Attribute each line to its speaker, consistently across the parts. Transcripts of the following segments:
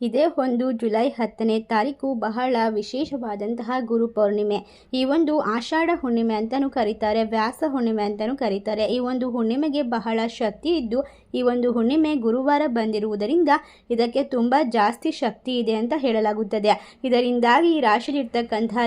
Speaker 1: ಇದೇ ಒಂದು ಜುಲೈ ಹತ್ತನೇ ತಾರೀಕು ಬಹಳ ವಿಶೇಷವಾದಂತಹ ಗುರು ಪೌರ್ಣಿಮೆ. ಈ ಒಂದು ಆಷಾಢ ಹುಣ್ಣಿಮೆ ಅಂತಲೂ ಕರೀತಾರೆ, ವ್ಯಾಸ ಹುಣ್ಣಿಮೆ ಅಂತಲೂ ಕರೀತಾರೆ. ಈ ಒಂದು ಹುಣ್ಣಿಮೆಗೆ ಬಹಳ ಶಕ್ತಿ ಇದ್ದು, ಈ ಒಂದು ಹುಣ್ಣಿಮೆ ಗುರುವಾರ ಬಂದಿರುವುದರಿಂದ ಇದಕ್ಕೆ ತುಂಬ ಜಾಸ್ತಿ ಶಕ್ತಿ ಇದೆ ಅಂತ ಹೇಳಲಾಗುತ್ತದೆ. ಇದರಿಂದಾಗಿ ಈ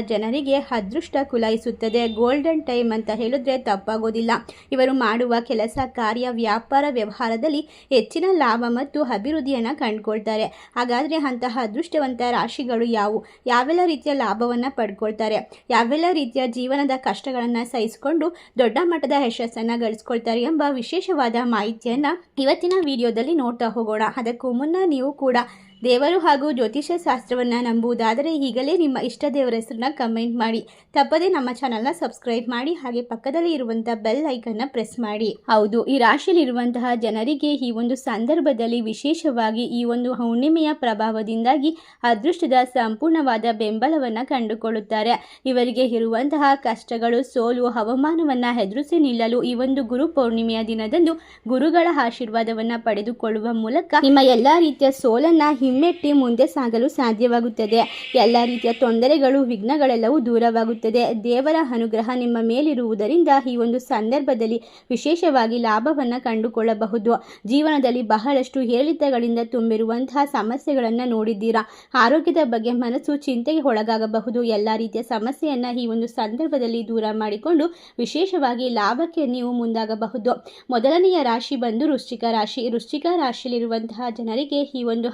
Speaker 1: ಜನರಿಗೆ ಅದೃಷ್ಟ ಕುಲಾಯಿಸುತ್ತದೆ. ಗೋಲ್ಡನ್ ಟೈಮ್ ಅಂತ ಹೇಳಿದ್ರೆ ತಪ್ಪಾಗೋದಿಲ್ಲ. ಇವರು ಮಾಡುವ ಕೆಲಸ, ಕಾರ್ಯ, ವ್ಯಾಪಾರ ವ್ಯವಹಾರದಲ್ಲಿ ಹೆಚ್ಚಿನ ಲಾಭ ಮತ್ತು ಅಭಿವೃದ್ಧಿಯನ್ನು ಕಂಡುಕೊಳ್ತಾರೆ. ಹಾಗಾದರೆ ಅಂತಹ ಅದೃಷ್ಟವಂತ ರಾಶಿಗಳು ಯಾವುವು ಯಾವೆಲ್ಲ ರೀತಿಯ ಲಾಭವನ್ನು ಪಡ್ಕೊಳ್ತಾರೆ? ಯಾವೆಲ್ಲ ರೀತಿಯ ಜೀವನದ ಕಷ್ಟಗಳನ್ನು ಸಹಿಸಿಕೊಂಡು ದೊಡ್ಡ ಮಟ್ಟದ ಯಶಸ್ಸನ್ನು ಗಳಿಸ್ಕೊಳ್ತಾರೆ ಎಂಬ ವಿಶೇಷವಾದ ಮಾಹಿತಿಯನ್ನು ಇವತ್ತಿನ ವಿಡಿಯೋದಲ್ಲಿ ನೋಡ್ತಾ ಹೋಗೋಣ. ಅದಕ್ಕೂ ಮುನ್ನ ನೀವು ಕೂಡ ದೇವರು ಹಾಗೂ ಜ್ಯೋತಿಷ್ಯ ಶಾಸ್ತ್ರವನ್ನು ನಂಬುವುದಾದರೆ ಈಗಲೇ ನಿಮ್ಮ ಇಷ್ಟ ದೇವರ ಹೆಸರನ್ನ ಕಮೆಂಟ್ ಮಾಡಿ. ತಪ್ಪದೇ ನಮ್ಮ ಚಾನಲ್ನ ಸಬ್ಸ್ಕ್ರೈಬ್ ಮಾಡಿ ಹಾಗೆ ಪಕ್ಕದಲ್ಲಿ ಇರುವಂತಹ ಬೆಲ್ ಐಕನ್ನ ಪ್ರೆಸ್ ಮಾಡಿ. ಹೌದು, ಈ ರಾಶಿಯಲ್ಲಿರುವಂತಹ ಜನರಿಗೆ ಈ ಒಂದು ಸಂದರ್ಭದಲ್ಲಿ ವಿಶೇಷವಾಗಿ ಈ ಒಂದು ಹುಣ್ಣಿಮೆಯ ಪ್ರಭಾವದಿಂದಾಗಿ ಅದೃಷ್ಟದ ಸಂಪೂರ್ಣವಾದ ಬೆಂಬಲವನ್ನು ಕಂಡುಕೊಳ್ಳುತ್ತಾರೆ. ಇವರಿಗೆ ಇರುವಂತಹ ಕಷ್ಟಗಳು, ಸೋಲು, ಅವಮಾನವನ್ನು ಎದುರಿಸಿ ನಿಲ್ಲಲು ಈ ಒಂದು ಗುರು ಪೌರ್ಣಿಮೆಯ ದಿನದಂದು ಗುರುಗಳ ಆಶೀರ್ವಾದವನ್ನು ಪಡೆದುಕೊಳ್ಳುವ ಮೂಲಕ ನಿಮ್ಮ ಎಲ್ಲಾ ರೀತಿಯ ಸೋಲನ್ನ ಹಿಮ್ಮೆಟ್ಟಿ ಮುಂದೆ ಸಾಗಲು ಸಾಧ್ಯವಾಗುತ್ತದೆ. ಎಲ್ಲ ರೀತಿಯ ತೊಂದರೆಗಳು, ವಿಘ್ನಗಳೆಲ್ಲವೂ ದೂರವಾಗುತ್ತದೆ. ದೇವರ ಅನುಗ್ರಹ ನಿಮ್ಮ ಮೇಲಿರುವುದರಿಂದ ಈ ಒಂದು ಸಂದರ್ಭದಲ್ಲಿ ವಿಶೇಷವಾಗಿ ಲಾಭವನ್ನು ಕಂಡುಕೊಳ್ಳಬಹುದು. ಜೀವನದಲ್ಲಿ ಬಹಳಷ್ಟು ಏರಿಳಿತಗಳಿಂದ ತುಂಬಿರುವಂತಹ ಸಮಸ್ಯೆಗಳನ್ನು ನೋಡಿದ್ದೀರಾ? ಆರೋಗ್ಯದ ಬಗ್ಗೆ ಮನಸ್ಸು ಚಿಂತೆಗೆ ಒಳಗಾಗಬಹುದು. ಎಲ್ಲ ರೀತಿಯ ಸಮಸ್ಯೆಯನ್ನು ಈ ಒಂದು ಸಂದರ್ಭದಲ್ಲಿ ದೂರ ಮಾಡಿಕೊಂಡು ವಿಶೇಷವಾಗಿ ಲಾಭಕ್ಕೆ ನೀವು ಮುಂದಾಗಬಹುದು. ಮೊದಲನೆಯ ರಾಶಿ ಬಂದು ವೃಶ್ಚಿಕ ರಾಶಿ. ವೃಶ್ಚಿಕ ರಾಶಿಯಲ್ಲಿರುವಂತಹ ಜನರಿಗೆ ಈ ಒಂದು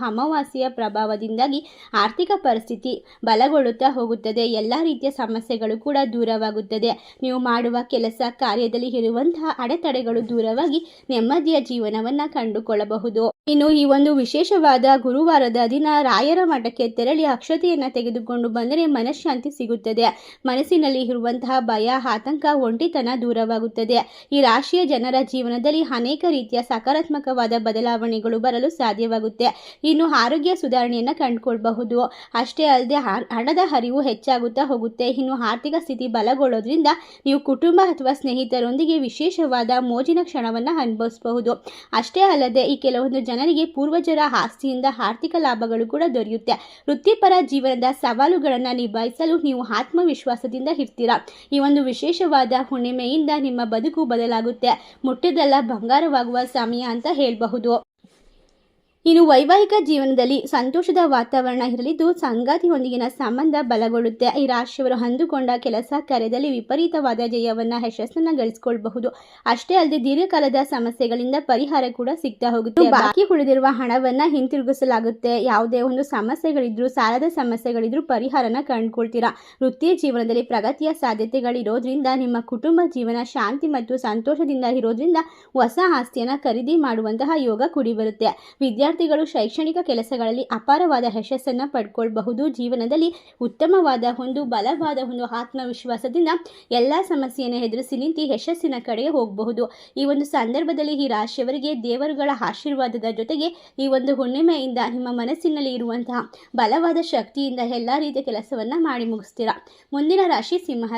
Speaker 1: ಅಮಾವಾಸ್ಯೆಯ ಪ್ರಭಾವದಿಂದಾಗಿ ಆರ್ಥಿಕ ಪರಿಸ್ಥಿತಿ ಬಲಗೊಳ್ಳುತ್ತಾ ಹೋಗುತ್ತದೆ. ಎಲ್ಲ ರೀತಿಯ ಸಮಸ್ಯೆಗಳು ಕೂಡ ದೂರವಾಗುತ್ತದೆ. ನೀವು ಮಾಡುವ ಕೆಲಸ ಕಾರ್ಯದಲ್ಲಿ ಇರುವಂತಹ ಅಡೆತಡೆಗಳು ದೂರವಾಗಿ ನೆಮ್ಮದಿಯ ಜೀವನವನ್ನ ಕಂಡುಕೊಳ್ಳಬಹುದು. ಇನ್ನು ಈ ಒಂದು ವಿಶೇಷವಾದ ಗುರುವಾರದ ದಿನ ರಾಯರ ಮಠಕ್ಕೆ ತೆರಳಿ ಅಕ್ಷತೆಯನ್ನು ತೆಗೆದುಕೊಂಡು ಬಂದರೆ ಮನಃಶಾಂತಿ ಸಿಗುತ್ತದೆ. ಮನಸ್ಸಿನಲ್ಲಿ ಇರುವಂತಹ ಭಯ, ಆತಂಕ, ಒಂಟಿತನ ದೂರವಾಗುತ್ತದೆ. ಈ ರಾಶಿಯ ಜನರ ಜೀವನದಲ್ಲಿ ಅನೇಕ ರೀತಿಯ ಸಕಾರಾತ್ಮಕವಾದ ಬದಲಾವಣೆಗಳು ಬರಲು ಸಾಧ್ಯವಾಗುತ್ತೆ. ಇನ್ನು ಆರೋಗ್ಯ ಸುಧಾರಣೆಯನ್ನು ಕಂಡುಕೊಳ್ಬಹುದು. ಅಷ್ಟೇ ಅಲ್ಲದೆ ಹಣದ ಹರಿವು ಹೆಚ್ಚಾಗುತ್ತಾ ಹೋಗುತ್ತೆ. ಇನ್ನು ಆರ್ಥಿಕ ಸ್ಥಿತಿ ಬಲಗೊಳ್ಳೋದ್ರಿಂದ ನೀವು ಕುಟುಂಬ ಅಥವಾ ಸ್ನೇಹಿತರೊಂದಿಗೆ ವಿಶೇಷವಾದ ಮೋಜಿನ ಕ್ಷಣವನ್ನು ಅನುಭವಿಸಬಹುದು. ಅಷ್ಟೇ ಅಲ್ಲದೆ ಈ ಕೆಲವೊಂದು ಜನರಿಗೆ ಪೂರ್ವಜರ ಆಸ್ತಿಯಿಂದ ಆರ್ಥಿಕ ಲಾಭಗಳು ಕೂಡ ದೊರೆಯುತ್ತೆ. ವೃತ್ತಿಪರ ಜೀವನದ ಸವಾಲುಗಳನ್ನು ನಿಭಾಯಿಸಲು ನೀವು ಆತ್ಮವಿಶ್ವಾಸದಿಂದ ಇರ್ತೀರಾ? ಈ ಒಂದು ವಿಶೇಷವಾದ ಹುಣ್ಣಿಮೆಯಿಂದ ನಿಮ್ಮ ಬದುಕು ಬದಲಾಗುತ್ತೆ. ಮುಟ್ಟಿದೆಲ್ಲ ಬಂಗಾರವಾಗುವ ಸಮಯ ಅಂತ ಹೇಳಬಹುದು. ಇನ್ನು ವೈವಾಹಿಕ ಜೀವನದಲ್ಲಿ ಸಂತೋಷದ ವಾತಾವರಣ ಇರಲಿದ್ದು, ಸಂಗಾತಿಯೊಂದಿಗಿನ ಸಂಬಂಧ ಬಲಗೊಳ್ಳುತ್ತೆ. ಈ ರಾಶಿಯವರು ಅಂದುಕೊಂಡ ಕೆಲಸ ಕಾರ್ಯದಲ್ಲಿ ವಿಪರೀತವಾದ ಜಯವನ್ನು ಯಶಸ್ಸನ್ನು ಗಳಿಸಿಕೊಳ್ಳಬಹುದು ಅಷ್ಟೇ ಅಲ್ಲದೆ ದೀರ್ಘಕಾಲದ ಸಮಸ್ಯೆಗಳಿಂದ ಪರಿಹಾರ ಕೂಡ ಸಿಗ್ತಾ ಹೋಗುತ್ತೆ. ಬಾಕಿ ಉಳಿದಿರುವ ಹಣವನ್ನ ಹಿಂತಿರುಗಿಸಲಾಗುತ್ತೆ. ಯಾವುದೇ ಒಂದು ಸಮಸ್ಯೆಗಳಿದ್ರು, ಸಾಲದ ಸಮಸ್ಯೆಗಳಿದ್ರು ಪರಿಹಾರನ ಕಂಡುಕೊಳ್ತೀರಾ? ವೃತ್ತಿ ಜೀವನದಲ್ಲಿ ಪ್ರಗತಿಯ ಸಾಧ್ಯತೆಗಳಿರೋದ್ರಿಂದ, ನಿಮ್ಮ ಕುಟುಂಬ ಜೀವನ ಶಾಂತಿ ಮತ್ತು ಸಂತೋಷದಿಂದ ಇರೋದ್ರಿಂದ ಹೊಸ ಆಸ್ತಿಯನ್ನು ಖರೀದಿ ಮಾಡುವಂತಹ ಯೋಗ ಕೂಡಿ ಬರುತ್ತೆ ವಿದ್ಯಾರ್ಥಿಗಳು ಶೈಕ್ಷಣಿಕ ಕೆಲಸಗಳಲ್ಲಿ ಅಪಾರವಾದ ಯಶಸ್ಸನ್ನು ಪಡ್ಕೊಳ್ಬಹುದು. ಜೀವನದಲ್ಲಿ ಉತ್ತಮವಾದ ಒಂದು ಬಲವಾದ ಒಂದು ಆತ್ಮವಿಶ್ವಾಸದಿಂದ ಎಲ್ಲ ಸಮಸ್ಯೆಯನ್ನು ಎದುರಿಸಿ ನಿಂತು ಯಶಸ್ಸಿನ ಕಡೆಗೆ ಹೋಗಬಹುದು. ಈ ಒಂದು ಸಂದರ್ಭದಲ್ಲಿ ಈ ರಾಶಿಯವರಿಗೆ ದೇವರುಗಳ ಆಶೀರ್ವಾದದ ಜೊತೆಗೆ ಈ ಒಂದು ಹುಣ್ಣಿಮೆಯಿಂದ ನಿಮ್ಮ ಮನಸ್ಸಿನಲ್ಲಿ ಇರುವಂತಹ ಬಲವಾದ ಶಕ್ತಿಯಿಂದ ಎಲ್ಲ ರೀತಿಯ ಕೆಲಸವನ್ನು ಮಾಡಿ ಮುಗಿಸ್ತೀರಾ. ಮುಂದಿನ ರಾಶಿ, ಸಿಂಹ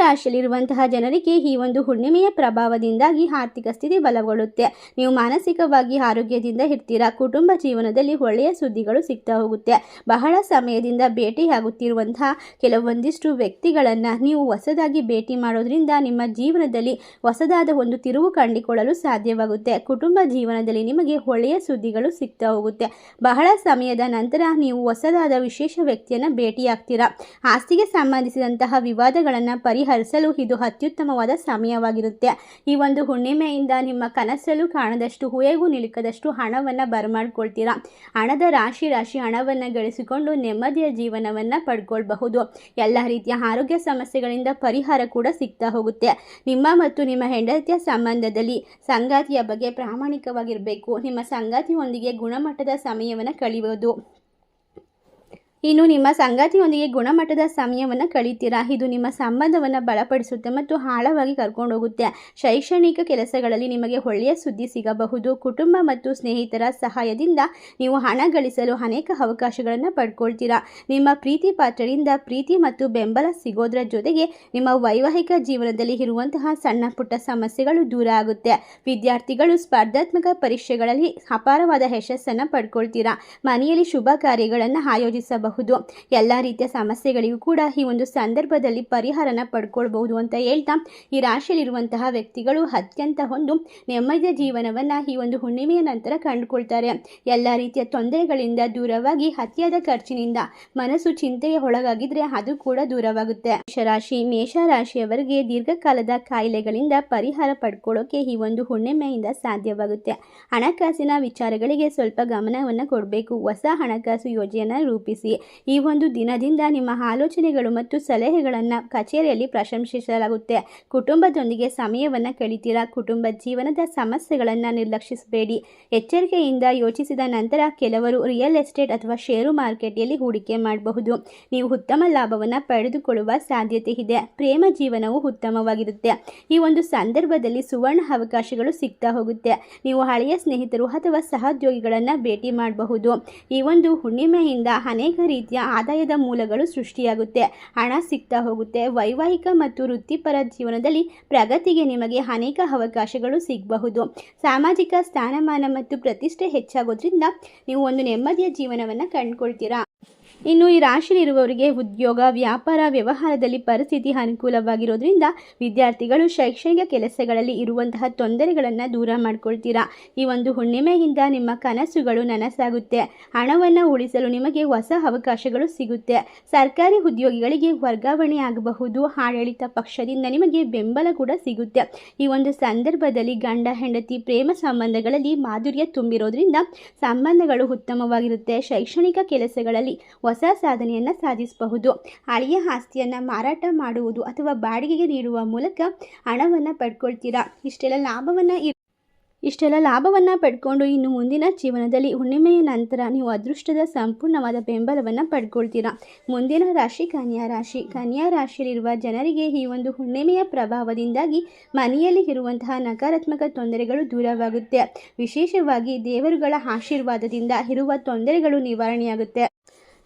Speaker 1: ರಾಶಿಯಲ್ಲಿರುವಂತಹ ಜನರಿಗೆ ಈ ಒಂದು ಹುಣ್ಣಿಮೆಯ ಪ್ರಭಾವದಿಂದಾಗಿ ಆರ್ಥಿಕ ಸ್ಥಿತಿ ಬಲಗೊಳ್ಳುತ್ತೆ. ನೀವು ಮಾನಸಿಕವಾಗಿ ಆರೋಗ್ಯದಿಂದ ಇರ್ತೀರಾ? ಕುಟುಂಬ ಜೀವನದಲ್ಲಿ ಒಳ್ಳೆಯ ಸುದ್ದಿಗಳು ಸಿಗ್ತಾ ಹೋಗುತ್ತೆ. ಬಹಳ ಸಮಯದಿಂದ ಭೇಟಿಯಾಗುತ್ತಿರುವಂತಹ ಕೆಲವೊಂದಿಷ್ಟು ವ್ಯಕ್ತಿಗಳನ್ನು ನೀವು ಹೊಸದಾಗಿ ಭೇಟಿ ಮಾಡೋದ್ರಿಂದ ನಿಮ್ಮ ಜೀವನದಲ್ಲಿ ಹೊಸದಾದ ಒಂದು ತಿರುವು ಕಂಡುಕೊಳ್ಳಲು ಸಾಧ್ಯವಾಗುತ್ತೆ. ಕುಟುಂಬ ಜೀವನದಲ್ಲಿ ನಿಮಗೆ ಒಳ್ಳೆಯ ಸುದ್ದಿಗಳು ಸಿಗ್ತಾ ಹೋಗುತ್ತೆ. ಬಹಳ ಸಮಯದ ನಂತರ ನೀವು ಹೊಸದಾದ ವಿಶೇಷ ವ್ಯಕ್ತಿಯನ್ನು ಭೇಟಿಯಾಗ್ತೀರಾ? ಆಸ್ತಿಗೆ ಸಂಬಂಧಿಸಿದಂತಹ ವಿವಾದಗಳನ್ನು ಪರಿಹರಿಸಲು ಇದು ಅತ್ಯುತ್ತಮವಾದ ಸಮಯವಾಗಿರುತ್ತೆ. ಈ ಒಂದು ಹುಣ್ಣಿಮೆಯಿಂದ ನಿಮ್ಮ ಕನಸಲ್ಲೂ ಕಾಣದಷ್ಟು, ಹೂಯೆಗೂ ನಿಲುಕದಷ್ಟು ಹಣವನ್ನು ಬರಮಾಡ್ಕೊಳ್ತೀರಾ? ಹಣದ ರಾಶಿ ರಾಶಿ ಹಣವನ್ನು ಗಳಿಸಿಕೊಂಡು ನೆಮ್ಮದಿಯ ಜೀವನವನ್ನು ಪಡ್ಕೊಳ್ಬಹುದು. ಎಲ್ಲ ರೀತಿಯ ಆರೋಗ್ಯ ಸಮಸ್ಯೆಗಳಿಂದ ಪರಿಹಾರ ಕೂಡ ಸಿಗ್ತಾ ಹೋಗುತ್ತೆ. ನಿಮ್ಮ ಮತ್ತು ನಿಮ್ಮ ಹೆಂಡತಿಯ ಸಂಬಂಧದಲ್ಲಿ ಸಂಗಾತಿಯ ಬಗ್ಗೆ ಪ್ರಾಮಾಣಿಕವಾಗಿರಬೇಕು. ನಿಮ್ಮ ಸಂಗಾತಿಯೊಂದಿಗೆ ಗುಣಮಟ್ಟದ ಸಮಯವನ್ನು ಕಳೆಯುವುದು. ಇನ್ನು ನಿಮ್ಮ ಸಂಗಾತಿಯೊಂದಿಗೆ ಗುಣಮಟ್ಟದ ಸಮಯವನ್ನು ಕಳೀತೀರಾ? ಇದು ನಿಮ್ಮ ಸಂಬಂಧವನ್ನು ಬಲಪಡಿಸುತ್ತೆ ಮತ್ತು ಆಳವಾಗಿ ಕರ್ಕೊಂಡೋಗುತ್ತೆ. ಶೈಕ್ಷಣಿಕ ಕೆಲಸಗಳಲ್ಲಿ ನಿಮಗೆ ಒಳ್ಳೆಯ ಸುದ್ದಿ ಸಿಗಬಹುದು. ಕುಟುಂಬ ಮತ್ತು ಸ್ನೇಹಿತರ ಸಹಾಯದಿಂದ ನೀವು ಹಣ ಗಳಿಸಲು ಅನೇಕ ಅವಕಾಶಗಳನ್ನು ಪಡ್ಕೊಳ್ತೀರಾ? ನಿಮ್ಮ ಪ್ರೀತಿ ಪಾತ್ರರಿಂದ ಪ್ರೀತಿ ಮತ್ತು ಬೆಂಬಲ ಸಿಗೋದ್ರ ಜೊತೆಗೆ ನಿಮ್ಮ ವೈವಾಹಿಕ ಜೀವನದಲ್ಲಿ ಇರುವಂತಹ ಸಣ್ಣ ಪುಟ್ಟ ಸಮಸ್ಯೆಗಳು ದೂರ ಆಗುತ್ತೆ. ವಿದ್ಯಾರ್ಥಿಗಳು ಸ್ಪರ್ಧಾತ್ಮಕ ಪರೀಕ್ಷೆಗಳಲ್ಲಿ ಅಪಾರವಾದ ಯಶಸ್ಸನ್ನು ಪಡ್ಕೊಳ್ತೀರಾ? ಮನೆಯಲ್ಲಿ ಶುಭ ಕಾರ್ಯಗಳನ್ನು ಆಯೋಜಿಸಬಹುದು ಎಲ್ಲ ರೀತಿಯ ಸಮಸ್ಯೆಗಳಿಗೂ ಕೂಡ ಈ ಒಂದು ಸಂದರ್ಭದಲ್ಲಿ ಪರಿಹಾರನ ಪಡ್ಕೊಳ್ಬಹುದು ಅಂತ ಹೇಳ್ತಾ ಈ ರಾಶಿಯಲ್ಲಿರುವಂತಹ ವ್ಯಕ್ತಿಗಳು ಅತ್ಯಂತ ಒಂದು ನೆಮ್ಮದಿಯ ಜೀವನವನ್ನು ಈ ಒಂದು ಹುಣ್ಣಿಮೆಯ ನಂತರ ಕಂಡುಕೊಳ್ತಾರೆ. ಎಲ್ಲ ರೀತಿಯ ತೊಂದರೆಗಳಿಂದ ದೂರವಾಗಿ ಅತಿಯಾದ ಖರ್ಚಿನಿಂದ ಮನಸ್ಸು ಚಿಂತೆಗೆ ಒಳಗಾಗಿದ್ರೆ ಅದು ಕೂಡ ದೂರವಾಗುತ್ತೆ. ಮೇಷರಾಶಿ ಮೇಷರಾಶಿಯವರಿಗೆ ದೀರ್ಘಕಾಲದ ಕಾಯಿಲೆಗಳಿಂದ ಪರಿಹಾರ ಪಡ್ಕೊಳ್ಳೋಕೆ ಈ ಒಂದು ಹುಣ್ಣಿಮೆಯಿಂದ ಸಾಧ್ಯವಾಗುತ್ತೆ. ಹಣಕಾಸಿನ ವಿಚಾರಗಳಿಗೆ ಸ್ವಲ್ಪ ಗಮನವನ್ನು ಕೊಡಬೇಕು. ಹೊಸ ಹಣಕಾಸು ಯೋಜನೆಯನ್ನು ರೂಪಿಸಿ. ಈ ಒಂದು ದಿನದಿಂದ ನಿಮ್ಮ ಆಲೋಚನೆಗಳು ಮತ್ತು ಸಲಹೆಗಳನ್ನು ಕಚೇರಿಯಲ್ಲಿ ಪ್ರಶಂಸಿಸಲಾಗುತ್ತೆ. ಕುಟುಂಬದೊಂದಿಗೆ ಸಮಯವನ್ನು ಕಳಿತೀರಾ? ಕುಟುಂಬ ಜೀವನದ ಸಮಸ್ಯೆಗಳನ್ನು ನಿರ್ಲಕ್ಷಿಸಬೇಡಿ. ಎಚ್ಚರಿಕೆಯಿಂದ ಯೋಚಿಸಿದ ನಂತರ ಕೆಲವರು ರಿಯಲ್ ಎಸ್ಟೇಟ್ ಅಥವಾ ಷೇರು ಮಾರುಕಟ್ಟೆಯಲ್ಲಿ ಹೂಡಿಕೆ ಮಾಡಬಹುದು. ನೀವು ಉತ್ತಮ ಲಾಭವನ್ನು ಪಡೆದುಕೊಳ್ಳುವ ಸಾಧ್ಯತೆ ಇದೆ. ಪ್ರೇಮ ಜೀವನವು ಉತ್ತಮವಾಗಿರುತ್ತೆ. ಈ ಒಂದು ಸಂದರ್ಭದಲ್ಲಿ ಸುವರ್ಣ ಅವಕಾಶಗಳು ಸಿಗ್ತಾ ಹೋಗುತ್ತೆ. ನೀವು ಹಳೆಯ ಸ್ನೇಹಿತರು ಅಥವಾ ಸಹೋದ್ಯೋಗಿಗಳನ್ನು ಭೇಟಿ ಮಾಡಬಹುದು. ಈ ಒಂದು ಹುಣ್ಣಿಮೆಯಿಂದ ಅನೇಕ ರೀತಿಯ ಆದಾಯದ ಮೂಲಗಳು ಸೃಷ್ಟಿಯಾಗುತ್ತೆ. ಹಣ ಸಿಗ್ತಾ ಹೋಗುತ್ತೆ. ವೈವಾಹಿಕ ಮತ್ತು ವೃತ್ತಿಪರ ಜೀವನದಲ್ಲಿ ಪ್ರಗತಿಗೆ ನಿಮಗೆ ಅನೇಕ ಅವಕಾಶಗಳು ಸಿಗಬಹುದು. ಸಾಮಾಜಿಕ ಸ್ಥಾನಮಾನ ಮತ್ತು ಪ್ರತಿಷ್ಠೆ ಹೆಚ್ಚಾಗೋದ್ರಿಂದ ನೀವು ಒಂದು ನೆಮ್ಮದಿಯ ಜೀವನವನ್ನು ಕಂಡುಕೊಳ್ತೀರಾ? ಇನ್ನು ಈ ರಾಶಿಯಲ್ಲಿರುವವರಿಗೆ ಉದ್ಯೋಗ, ವ್ಯಾಪಾರ, ವ್ಯವಹಾರದಲ್ಲಿ ಪರಿಸ್ಥಿತಿ ಅನುಕೂಲವಾಗಿರೋದ್ರಿಂದ ವಿದ್ಯಾರ್ಥಿಗಳು ಶೈಕ್ಷಣಿಕ ಕೆಲಸಗಳಲ್ಲಿ ಇರುವಂತಹ ತೊಂದರೆಗಳನ್ನು ದೂರ ಮಾಡ್ಕೊಳ್ತೀರಾ? ಈ ಒಂದು ಹುಣ್ಣಿಮೆಯಿಂದ ನಿಮ್ಮ ಕನಸುಗಳು ನನಸಾಗುತ್ತೆ. ಹಣವನ್ನು ಉಳಿಸಲು ನಿಮಗೆ ಹೊಸ ಅವಕಾಶಗಳು ಸಿಗುತ್ತೆ. ಸರ್ಕಾರಿ ಉದ್ಯೋಗಿಗಳಿಗೆ ವರ್ಗಾವಣೆ ಆಗಬಹುದು. ಆಡಳಿತ ಪಕ್ಷದಿಂದ ನಿಮಗೆ ಬೆಂಬಲ ಕೂಡ ಸಿಗುತ್ತೆ. ಈ ಒಂದು ಸಂದರ್ಭದಲ್ಲಿ ಗಂಡ, ಹೆಂಡತಿ, ಪ್ರೇಮ ಸಂಬಂಧಗಳಲ್ಲಿ ಮಾಧುರ್ಯ ತುಂಬಿರೋದ್ರಿಂದ ಸಂಬಂಧಗಳು ಉತ್ತಮವಾಗಿರುತ್ತೆ. ಶೈಕ್ಷಣಿಕ ಕೆಲಸಗಳಲ್ಲಿ ಹೊಸ ಸಾಧನೆಯನ್ನು ಸಾಧಿಸಬಹುದು. ಹಳೆಯ ಆಸ್ತಿಯನ್ನು ಮಾರಾಟ ಮಾಡುವುದು ಅಥವಾ ಬಾಡಿಗೆಗೆ ನೀಡುವ ಮೂಲಕ ಹಣವನ್ನು ಪಡ್ಕೊಳ್ತೀರಾ? ಇಷ್ಟೆಲ್ಲ ಲಾಭವನ್ನು ಇಷ್ಟೆಲ್ಲ ಲಾಭವನ್ನು ಪಡ್ಕೊಂಡು ಇನ್ನು ಮುಂದಿನ ಜೀವನದಲ್ಲಿ ಹುಣ್ಣಿಮೆಯ ನಂತರ ನೀವು ಅದೃಷ್ಟದ ಸಂಪೂರ್ಣವಾದ ಬೆಂಬಲವನ್ನು ಪಡ್ಕೊಳ್ತೀರಾ? ಮುಂದಿನ ರಾಶಿ ಕನ್ಯಾ ರಾಶಿ. ಕನ್ಯಾ ರಾಶಿಯಲ್ಲಿರುವ ಜನರಿಗೆ ಈ ಒಂದು ಹುಣ್ಣಿಮೆಯ ಪ್ರಭಾವದಿಂದಾಗಿ ಮನೆಯಲ್ಲಿ ಇರುವಂತಹ ನಕಾರಾತ್ಮಕ ತೊಂದರೆಗಳು ದೂರವಾಗುತ್ತೆ. ವಿಶೇಷವಾಗಿ ದೇವರುಗಳ ಆಶೀರ್ವಾದದಿಂದ ಇರುವ ತೊಂದರೆಗಳು ನಿವಾರಣೆಯಾಗುತ್ತೆ.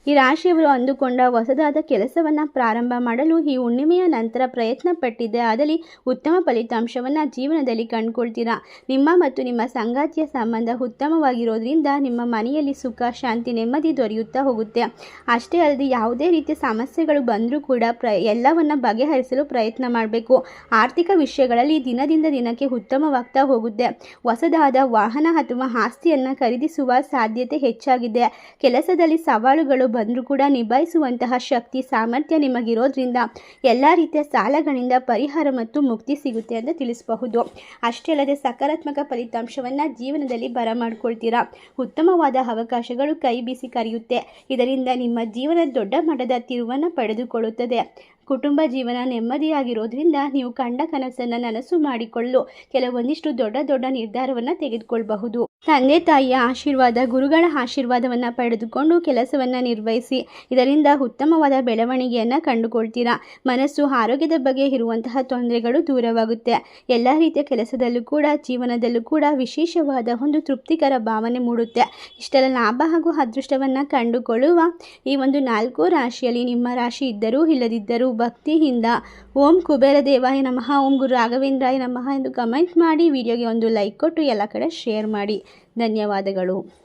Speaker 1: ಈ ರಾಶಿಯವರು ಅಂದುಕೊಂಡ ಹೊಸದಾದ ಕೆಲಸವನ್ನು ಪ್ರಾರಂಭ ಮಾಡಲು ಈ ಹುಣ್ಣಿಮೆಯ ನಂತರ ಪ್ರಯತ್ನ ಪಟ್ಟಿದ್ದೆ ಆದಲ್ಲಿ ಉತ್ತಮ ಫಲಿತಾಂಶವನ್ನು ಜೀವನದಲ್ಲಿ ಕಂಡುಕೊಳ್ತೀರಾ? ನಿಮ್ಮ ಮತ್ತು ನಿಮ್ಮ ಸಂಗಾತಿಯ ಸಂಬಂಧ ಉತ್ತಮವಾಗಿರೋದ್ರಿಂದ ನಿಮ್ಮ ಮನೆಯಲ್ಲಿ ಸುಖ, ಶಾಂತಿ, ನೆಮ್ಮದಿ ದೊರೆಯುತ್ತಾ ಹೋಗುತ್ತೆ. ಅಷ್ಟೇ ಅಲ್ಲದೆ ಯಾವುದೇ ರೀತಿಯ ಸಮಸ್ಯೆಗಳು ಬಂದರೂ ಕೂಡ ಪ್ರ ಎಲ್ಲವನ್ನು ಬಗೆಹರಿಸಲು ಪ್ರಯತ್ನ ಮಾಡಬೇಕು. ಆರ್ಥಿಕ ವಿಷಯಗಳಲ್ಲಿ ದಿನದಿಂದ ದಿನಕ್ಕೆ ಉತ್ತಮವಾಗ್ತಾ ಹೋಗುತ್ತೆ. ಹೊಸದಾದ ವಾಹನ ಅಥವಾ ಆಸ್ತಿಯನ್ನು ಖರೀದಿಸುವ ಸಾಧ್ಯತೆ ಹೆಚ್ಚಾಗಿದೆ. ಕೆಲಸದಲ್ಲಿ ಸವಾಲುಗಳು ಬಂದರೂ ಕೂಡ ನಿಭಾಯಿಸುವಂತಹ ಶಕ್ತಿ, ಸಾಮರ್ಥ್ಯ ನಿಮಗಿರೋದ್ರಿಂದ ಎಲ್ಲ ರೀತಿಯ ಸಾಲಗಳಿಂದ ಪರಿಹಾರ ಮತ್ತು ಮುಕ್ತಿ ಸಿಗುತ್ತೆ ಅಂತ ತಿಳಿಸಬಹುದು. ಅಷ್ಟೇ ಅಲ್ಲದೆ ಸಕಾರಾತ್ಮಕ ಫಲಿತಾಂಶವನ್ನು ಜೀವನದಲ್ಲಿ ಬರಮಾಡ್ಕೊಳ್ತೀರಾ? ಉತ್ತಮವಾದ ಅವಕಾಶಗಳು ಕೈ ಬೀಸಿ ಕರೆಯುತ್ತೆ. ಇದರಿಂದ ನಿಮ್ಮ ಜೀವನ ದೊಡ್ಡ ಮಟ್ಟದ ತಿರುವನ್ನು ಪಡೆದುಕೊಳ್ಳುತ್ತದೆ. ಕುಟುಂಬ ಜೀವನ ನೆಮ್ಮದಿಯಾಗಿರೋದ್ರಿಂದ ನೀವು ಕಂಡ ಕನಸನ್ನು ನನಸು ಮಾಡಿಕೊಳ್ಳಲು ಕೆಲವೊಂದಿಷ್ಟು ದೊಡ್ಡ ದೊಡ್ಡ ನಿರ್ಧಾರವನ್ನು ತೆಗೆದುಕೊಳ್ಳಬಹುದು ತಂದೆ ತಾಯಿಯ ಆಶೀರ್ವಾದ, ಗುರುಗಳ ಆಶೀರ್ವಾದವನ್ನು ಪಡೆದುಕೊಂಡು ಕೆಲಸವನ್ನು ನಿರ್ವಹಿಸಿ. ಇದರಿಂದ ಉತ್ತಮವಾದ ಬೆಳವಣಿಗೆಯನ್ನು ಕಂಡುಕೊಳ್ತೀರಾ. ಮನಸ್ಸು ಆರೋಗ್ಯದ ಬಗ್ಗೆ ಇರುವಂತಹ ತೊಂದರೆಗಳು ದೂರವಾಗುತ್ತೆ. ಎಲ್ಲ ರೀತಿಯ ಕೆಲಸದಲ್ಲೂ ಕೂಡ, ಜೀವನದಲ್ಲೂ ಕೂಡ ವಿಶೇಷವಾದ ಒಂದು ತೃಪ್ತಿಕರ ಭಾವನೆ ಮೂಡುತ್ತೆ. ಇಷ್ಟೆಲ್ಲ ಲಾಭ ಹಾಗೂ ಅದೃಷ್ಟವನ್ನು ಕಂಡುಕೊಳ್ಳುವ ಈ ಒಂದು ನಾಲ್ಕು ರಾಶಿಯಲ್ಲಿ ನಿಮ್ಮ ರಾಶಿ ಇದ್ದರೂ ಇಲ್ಲದಿದ್ದರೂ ಭಕ್ತಿಯಿಂದ. ಓಂ ಕುಬೇರ ದೇವಾಯ ನಮಃ. ಓಂ ಗುರು ರಾಘವೇಂದ್ರಾಯ ನಮಃ ಎಂದು ಕಮೆಂಟ್ ಮಾಡಿ. ವಿಡಿಯೋಗೆ ಒಂದು ಲೈಕ್ ಕೊಟ್ಟು ಎಲ್ಲ ಕಡೆ ಶೇರ್ ಮಾಡಿ. ಧನ್ಯವಾದಗಳು.